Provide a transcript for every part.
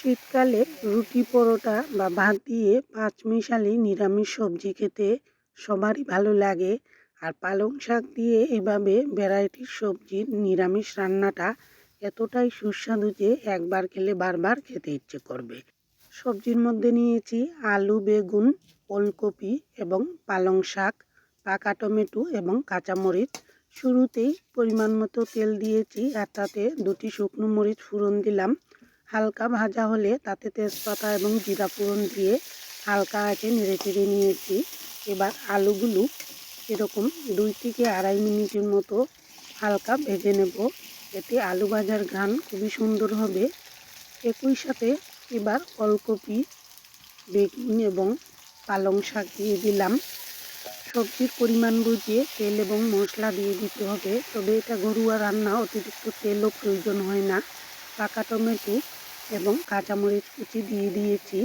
শীতকালে রুটি পরোটা বা ভাত দিয়ে পাঁচমিশালি নিরামিষ সবজি খেতে সবারই ভালো লাগে। আর পালং শাক দিয়ে এভাবে ভ্যারাইটির সবজির নিরামিষ রান্নাটা এতটাই সুস্বাদু যে একবার খেলে বারবার খেতে ইচ্ছে করবে। সবজির মধ্যে নিয়েছি আলু, বেগুন, ওলকপি এবং পালং শাক, পাকা টমেটো এবং কাঁচামরিচ। শুরুতেই পরিমাণ মতো তেল দিয়েছি আর তাতে দুটি শুকনো মরিচ ফোড়ন দিলাম। হালকা ভাজা হলে তাতে তেজপাতা এবং জিরা ফোড়ন দিয়ে হালকা আঁচে নেড়ে চেড়ে নিয়েছি। এবার আলুগুলো এরকম দুই থেকে আড়াই মিনিটের মতো হালকা ভেজে নেব। এতে আলু ভাজার ঘ্রাণ খুবই সুন্দর হবে। একই সাথে এবার অলকপি বেগুন এবং পালং শাক দিয়ে দিলাম। সবজির পরিমাণ বুঝিয়ে তেল এবং মশলা দিয়ে দিতে হবে। তবে এটা ঘরোয়া রান্না, অতিরিক্ত তেলও প্রয়োজন হয় না। পাকা টমেটো এবং কাঁচামরিচ কুচি দিয়ে দিয়েছি।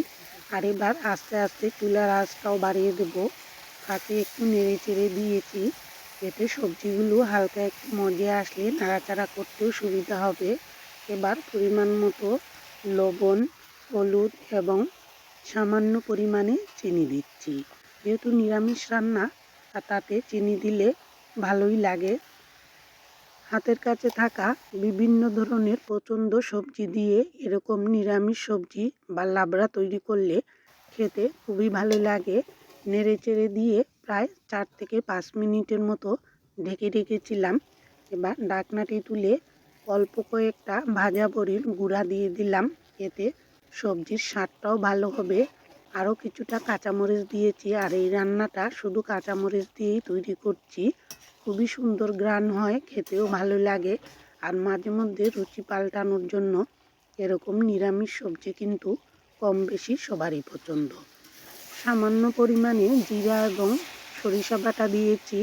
আর এবার আস্তে আস্তে চুলার আঁচটাও বাড়িয়ে দেবো। ফাঁকে একটু নেড়ে চেড়ে দিয়েছি। এতে সবজিগুলো হালকা একটু মজে আসলে নাড়াচাড়া করতেও সুবিধা হবে। এবার পরিমাণ মতো লবণ, হলুদ এবং সামান্য পরিমাণে চিনি দিচ্ছি। যেহেতু নিরামিষ রান্না, আর তাতে চিনি দিলে ভালোই লাগে। হাতের কাছে থাকা বিভিন্ন ধরনের পছন্দ সবজি দিয়ে এরকম নিরামিষ সবজি বা লাবড়া তৈরি করলে খেতে খুবই ভালো লাগে। নেড়ে চেড়ে দিয়ে প্রায় চার থেকে পাঁচ মিনিটের মতো ঢেকে রেখেছিলাম। এবার ডাকনাটি তুলে অল্প কয়েকটা ভাজা বড়ির গুঁড়া দিয়ে দিলাম। এতে সবজির স্বাদটাও ভালো হবে। আরও কিছুটা কাঁচামরিচ দিয়েছি আর এই রান্নাটা শুধু কাঁচামরিচ দিয়েই তৈরি করছি। খুবই সুন্দর গ্রান হয়, খেতেও ভালো লাগে। আর মাঝে মধ্যে রুচি পাল্টানোর জন্য এরকম নিরামিষ সবজি কিন্তু কম বেশি সবারই পছন্দ। সামান্য পরিমাণে জিরা এবং সরিষা বাটা দিয়েছি।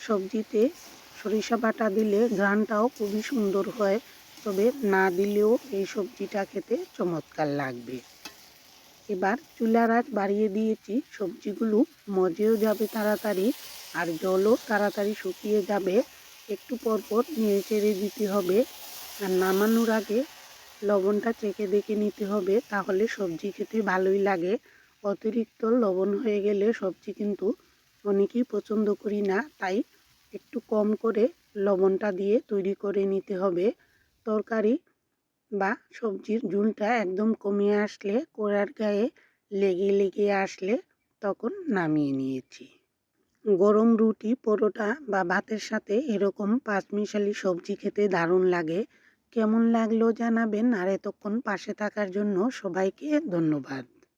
সবজিতে সরিষা বাটা দিলে ঘ্রাণটাও খুবই সুন্দর হয়, তবে না দিলেও এই সবজিটা খেতে চমৎকার লাগবে। এবার চুলার আঁচ বাড়িয়ে দিয়েছি। সবজিগুলো মজেও যাবে তাড়াতাড়ি। আর জলও তাড়াতাড়ি শুকিয়ে যাবে। একটু পরপর নেড়ে চেড়ে দিতে হবে। আর নামানোর আগে লবণটা চেখে দেখে নিতে হবে, তাহলে সবজি খেতে ভালোই লাগে। অতিরিক্ত লবণ হয়ে গেলে সবজি কিন্তু অনেকেই পছন্দ করি না, তাই একটু কম করে লবণটা দিয়ে তৈরি করে নিতে হবে। তরকারি বা সবজির ঝুলটা একদম কমে আসলে কোড়ার গায়ে লেগে লেগে আসলে তখন নামিয়ে নিয়েছি। গরম রুটি, পরোটা বা ভাতের সাথে এরকম পাঁচমিশালি সবজি খেতে দারুণ লাগে। কেমন লাগল জানাবেন আর এতক্ষণ পাশে থাকার জন্য সবাইকে ধন্যবাদ।